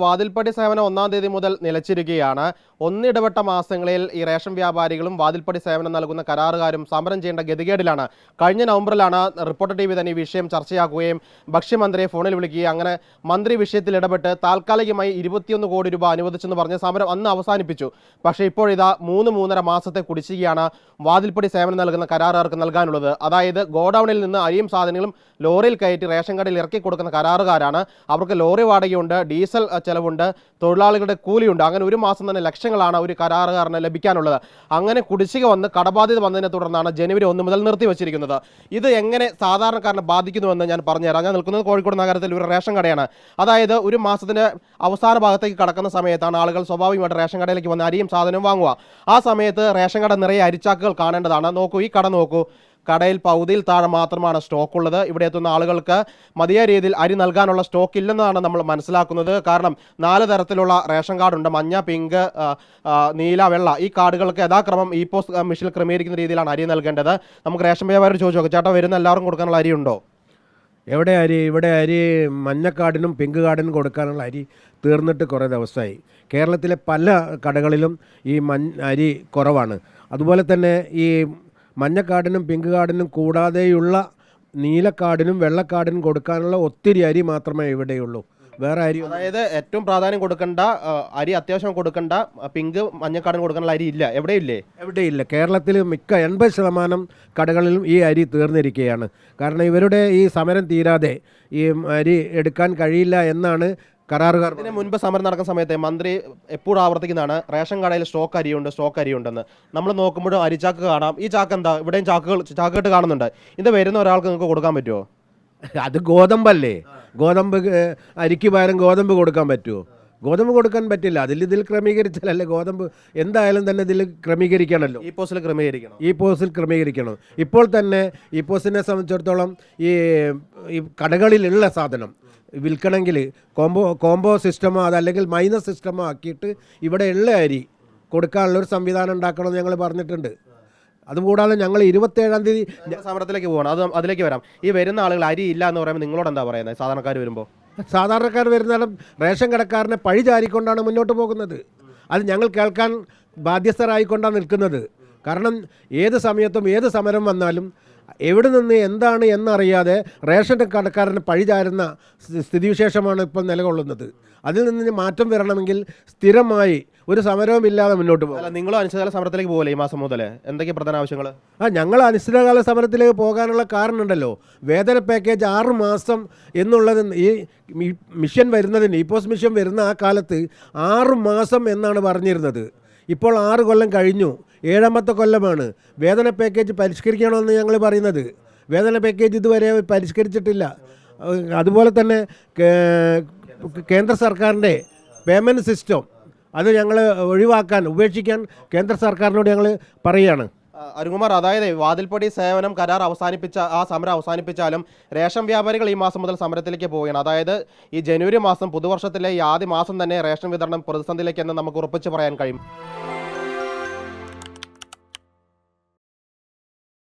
വാതിൽപ്പടി സേവനം ഒന്നാം തീയതി മുതൽ നിലച്ചിരിക്കുകയാണ്. ഒന്നിടവട്ട മാസങ്ങളിൽ ഈ റേഷൻ വ്യാപാരികളും വാതിൽപ്പടി സേവനം നൽകുന്ന കരാറുകാരും സമരം ചെയ്യേണ്ട ഗതികേടിലാണ്. കഴിഞ്ഞ നവംബറിലാണ് റിപ്പോർട്ടർ ടി വി തന്നെ ഈ വിഷയം ചർച്ചയാക്കുകയും ഭക്ഷ്യമന്ത്രിയെ ഫോണിൽ വിളിക്കുകയും അങ്ങനെ മന്ത്രി വിഷയത്തിൽ ഇടപെട്ട് താൽക്കാലികമായി ഇരുപത്തിയൊന്ന് കോടി രൂപ അനുവദിച്ചെന്ന് പറഞ്ഞ് സമരം അന്ന് അവസാനിപ്പിച്ചു. പക്ഷേ ഇപ്പോഴിതാ മൂന്ന് മൂന്നര മാസത്തെ കുടിശ്ശികയാണ് വാതിൽപ്പടി സേവനം നൽകുന്ന കരാറുകാർക്ക് നൽകാനുള്ളത്. അതായത് ഗോഡൌണിൽ നിന്ന് അരിയും സാധനങ്ങളും ലോറിയിൽ കയറ്റി റേഷൻ കടയിൽ ഇറക്കി കൊടുക്കുന്ന കരാറുകാരാണ്. അവർക്ക് ലോറി വാടകയുണ്ട് ഡീസൽ ചെലവുണ്ട് തൊഴിലാളികളുടെ കൂലിയുണ്ട്. അങ്ങനെ ഒരു മാസം തന്നെ ലക്ഷങ്ങളാണ് ഒരു കരാറുകാരന് ലഭിക്കാനുള്ളത്. അങ്ങനെ കുടിശ്ശിക വന്ന് കടബാധ്യത വന്നതിനെ തുടർന്നാണ് ജനുവരി ഒന്ന് മുതൽ നിർത്തിവച്ചിരിക്കുന്നത് ഇത് എങ്ങനെ സാധാരണക്കാരനെ ബാധിക്കുന്നുവെന്ന് ഞാൻ പറഞ്ഞുതരാം. ഞാൻ നിൽക്കുന്നത് കോഴിക്കോട് നഗരത്തിൽ ഒരു റേഷൻ കടയാണ്. അതായത് ഒരു മാസത്തിന്റെ അവസാന ഭാഗത്തേക്ക് കടക്കുന്ന സമയത്താണ് ആളുകൾ സ്വാഭാവികമായിട്ട് റേഷൻ കടയിലേക്ക് വന്ന് അരിയും സാധനവും വാങ്ങുക. ആ സമയത്ത് റേഷൻ കട നിറയെ അരിച്ചാക്കുകൾ കാണേണ്ടതാണ്. നോക്കൂ ഈ കട നോക്കൂ. കടയിൽ പകുതിയിൽ താഴെ മാത്രമാണ് സ്റ്റോക്ക് ഉള്ളത് ഇവിടെ എത്തുന്ന ആളുകൾക്ക് മതിയായ രീതിയിൽ അരി നൽകാനുള്ള സ്റ്റോക്ക് ഇല്ലെന്നാണ് നമ്മൾ മനസ്സിലാക്കുന്നത്. കാരണം നാല് തരത്തിലുള്ള റേഷൻ കാർഡുണ്ട് മഞ്ഞ പിങ്ക് നീല വെള്ള. ഈ കാർഡുകൾക്ക് യഥാക്രമം ഈ പോസ്റ്റ് മെഷീനിൽ ക്രമീകരിക്കുന്ന രീതിയിലാണ് അരി നൽകേണ്ടത്. നമുക്ക് റേഷൻ വ്യാപാരം ചോദിച്ചു നോക്കാം. ചേട്ടാ വരുന്ന എല്ലാവർക്കും കൊടുക്കാനുള്ള അരി ഉണ്ടോ? എവിടെ അരി? ഇവിടെ അരി മഞ്ഞക്കാടിനും പിങ്ക് കാർഡിനും കൊടുക്കാനുള്ള അരി തീർന്നിട്ട് കുറേ ദിവസമായി. കേരളത്തിലെ പല കടകളിലും ഈ മഞ്ഞ അരി കുറവാണ്. അതുപോലെ തന്നെ ഈ മഞ്ഞക്കാടിനും പിങ്ക് കാർഡിനും കൂടാതെയുള്ള നീലക്കാടിനും വെള്ളക്കാടിനും കൊടുക്കാനുള്ള ഒത്തിരി അരി മാത്രമേ ഇവിടെയുള്ളൂ. വേറെ അരി അതായത് ഏറ്റവും പ്രാധാന്യം കൊടുക്കേണ്ട അരി അത്യാവശ്യം കൊടുക്കേണ്ട പിങ്ക് മഞ്ഞക്കാടിന് കൊടുക്കാനുള്ള അരി ഇല്ല. എവിടെയില്ലേ? എവിടെയില്ല. കേരളത്തിൽ മിക്ക എൺപത് ശതമാനം കടകളിലും ഈ അരി തീർന്നിരിക്കുകയാണ്. കാരണം ഇവരുടെ ഈ സമരം തീരാതെ ഈ അരി എടുക്കാൻ കഴിയില്ല എന്നാണ് കരാറുകാർ ഇതിന് മുൻപ് സമരം നടക്കുന്ന സമയത്ത് മന്ത്രി എപ്പോഴും ആവർത്തിക്കുന്നതാണ്. റേഷൻ കടയിൽ സ്റ്റോക്ക് അരിയുണ്ട് സ്റ്റോക്ക് അരിയുണ്ടെന്ന്. നമ്മൾ നോക്കുമ്പോഴും അരിച്ചാക്ക് കാണാം. ഈ ചാക്ക് എന്താ? ഇവിടെയും ചാക്കുകൾ ചാക്കിട്ട് കാണുന്നുണ്ട്. ഇത് വരുന്ന ഒരാൾക്ക് നിങ്ങൾക്ക് കൊടുക്കാൻ പറ്റുമോ? അത് ഗോതമ്പല്ലേ? ഗോതമ്പ് അരിക്ക് പകരം ഗോതമ്പ് കൊടുക്കാൻ പറ്റുമോ? ഗോതമ്പ് കൊടുക്കാൻ പറ്റില്ല. അതിൽ ഇതിൽ ക്രമീകരിച്ചാലല്ലേ ഗോതമ്പ്? എന്തായാലും തന്നെ ഇതിൽ ക്രമീകരിക്കണമല്ലോ. ഈ പോസ്റ്റിൽ ക്രമീകരിക്കണം. ഈ പോസ്റ്റിൽ ക്രമീകരിക്കണം. ഇപ്പോൾ തന്നെ ഈ പോസ്റ്റിനെ സംബന്ധിച്ചിടത്തോളം ഈ ഈ കടകളിലുള്ള സാധനം വിൽക്കണമെങ്കിൽ കോംബോ കോംബോ സിസ്റ്റമോ അതല്ലെങ്കിൽ മൈനസ് സിസ്റ്റമോ ആക്കിയിട്ട് ഇവിടെ ഉള്ള അരി കൊടുക്കാനുള്ള ഒരു സംവിധാനം ഉണ്ടാക്കണമെന്ന് ഞങ്ങൾ പറഞ്ഞിട്ടുണ്ട്. അതുകൂടാതെ ഞങ്ങൾ ഇരുപത്തേഴാം തീയതി സമരത്തിലേക്ക് പോകണം അത് അതിലേക്ക് വരാം. ഈ വരുന്ന ആളുകൾ അരി ഇല്ല എന്ന് പറയുമ്പോൾ നിങ്ങളോട് എന്താ പറയുന്നത്? സാധാരണക്കാർ വരുമ്പോൾ സാധാരണക്കാർ വരുന്നാലും റേഷൻ കടക്കാരനെ പഴി ചാരിക്കൊണ്ടാണ് മുന്നോട്ട് പോകുന്നത്. അത് ഞങ്ങൾ കേൾക്കാൻ ബാധ്യസ്ഥരായിക്കൊണ്ടാണ് നിൽക്കുന്നത്. കാരണം ഏത് സമയത്തും ഏത് സമരം വന്നാലും എവിടെ നിന്ന് എന്താണ് എന്നറിയാതെ റേഷൻ കടക്കാരന് പഴിചാരുന്ന സ്ഥിതിവിശേഷമാണ് ഇപ്പോൾ നിലകൊള്ളുന്നത്. അതിൽ നിന്ന് മാറ്റം വരണമെങ്കിൽ സ്ഥിരമായി ഒരു സമരവും ഇല്ലാതെ മുന്നോട്ട് പോകും. നിങ്ങളും അനിശ്ചിതകാല സമരത്തിലേക്ക് പോകല്ലേ ഈ മാസം മുതൽ എന്തൊക്കെ പ്രധാന ആവശ്യങ്ങൾ ആ ഞങ്ങൾ അനിശ്ചിതകാല സമരത്തിലേക്ക് പോകാനുള്ള കാരണമുണ്ടല്ലോ വേതന പാക്കേജ് ആറ് മാസം എന്നുള്ളത് ഈ മിഷൻ വരുന്നതിന് പോസ്റ്റ് മിഷൻ വരുന്ന ആ കാലത്ത് ആറ് മാസം എന്നാണ് പറഞ്ഞിരുന്നത്. ഇപ്പോൾ ആറ് കൊല്ലം കഴിഞ്ഞു. ഏഴാമത്തെ കൊല്ലമാണ്. വേതന പാക്കേജ് പരിഷ്കരിക്കണമെന്ന് ഞങ്ങൾ പറയുന്നത്. വേതന പാക്കേജ് ഇതുവരെ പരിഷ്കരിച്ചിട്ടില്ല. അതുപോലെ തന്നെ കേന്ദ്ര സർക്കാരിന്റെ പേയ്മെന്റ് സിസ്റ്റം അത് ഞങ്ങൾ ഒഴിവാക്കാൻ ഉപേക്ഷിക്കാൻ കേന്ദ്ര സർക്കാരിനോട് ഞങ്ങൾ പറയുകയാണ് അരുൺകുമാർ അതായത് വാതിൽപ്പടി സേവനം കരാർ അവസാനിപ്പിച്ച ആ സമരം അവസാനിപ്പിച്ചാലും റേഷൻ വ്യാപാരികൾ ഈ മാസം മുതൽ സമരത്തിലേക്ക് പോവുകയാണ്. അതായത് ഈ ജനുവരി മാസം പുതുവർഷത്തിലെ ഈ ആദ്യ മാസം തന്നെ റേഷൻ വിതരണം പ്രതിസന്ധിയിലേക്ക് എന്ന് നമുക്ക് ഉറപ്പിച്ച് പറയാൻ കഴിയും.